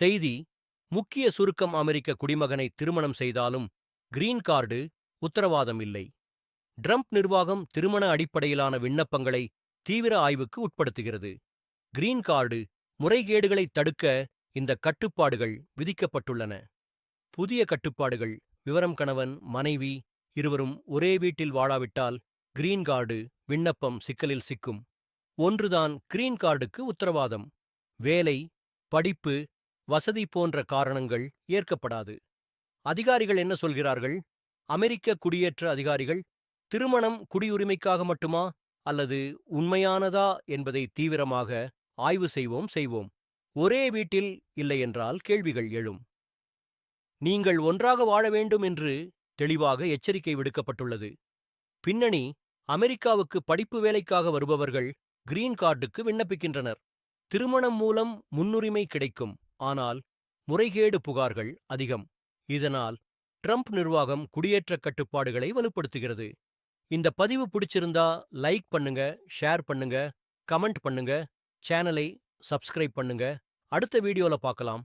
செய்தி முக்கிய சுருக்கம் அமெரிக்க குடிமகனை திருமணம் செய்தாலும் கிரீன் கார்டு உத்தரவாதம் இல்லை. ட்ரம்ப் நிர்வாகம் திருமண அடிப்படையிலான விண்ணப்பங்களை தீவிர ஆய்வுக்கு உட்படுத்துகிறது. கிரீன் கார்டு முறைகேடுகளை தடுக்க இந்த கட்டுப்பாடுகள் விதிக்கப்பட்டுள்ளன. புதிய கட்டுப்பாடுகள் விவரம் கணவன் மனைவி இருவரும் ஒரே வீட்டில் வாழாவிட்டால் கிரீன் கார்டு விண்ணப்பம் சிக்கலில் சிக்கும். ஒன்றுதான் கிரீன் கார்டுக்கு உத்தரவாதம். வேலை படிப்பு வசதி போன்ற காரணங்கள் ஏற்கப்படாது. அதிகாரிகள் என்ன சொல்கிறார்கள்? அமெரிக்க குடியேற்ற அதிகாரிகள் திருமணம் குடியுரிமைக்காக மட்டுமா? அல்லது உண்மையானதா என்பதை தீவிரமாக ஆய்வு செய்வோம் செய்வோம். ஒரே வீட்டில் இல்லையென்றால் கேள்விகள் எழும். நீங்கள் ஒன்றாக வாழ வேண்டும் என்று தெளிவாக எச்சரிக்கை விடுக்கப்பட்டுள்ளது. பின்னணி அமெரிக்காவுக்கு படிப்பு வேலைக்காக வருபவர்கள் கிரீன் கார்டுக்கு விண்ணப்பிக்கின்றனர். திருமணம் மூலம் முன்னுரிமை கிடைக்கும். ஆனால் முறைகேடு புகார்கள் அதிகம். இதனால் ட்ரம்ப் நிர்வாகம் குடியேற்ற கட்டுப்பாடுகளை வலுப்படுத்துகிறது. இந்த பதிவு பிடிச்சிருந்தா லைக் பண்ணுங்க ஷேர் பண்ணுங்க கமெண்ட் பண்ணுங்க சேனலை சப்ஸ்கிரைப் பண்ணுங்க. அடுத்த வீடியோல பார்க்கலாம்.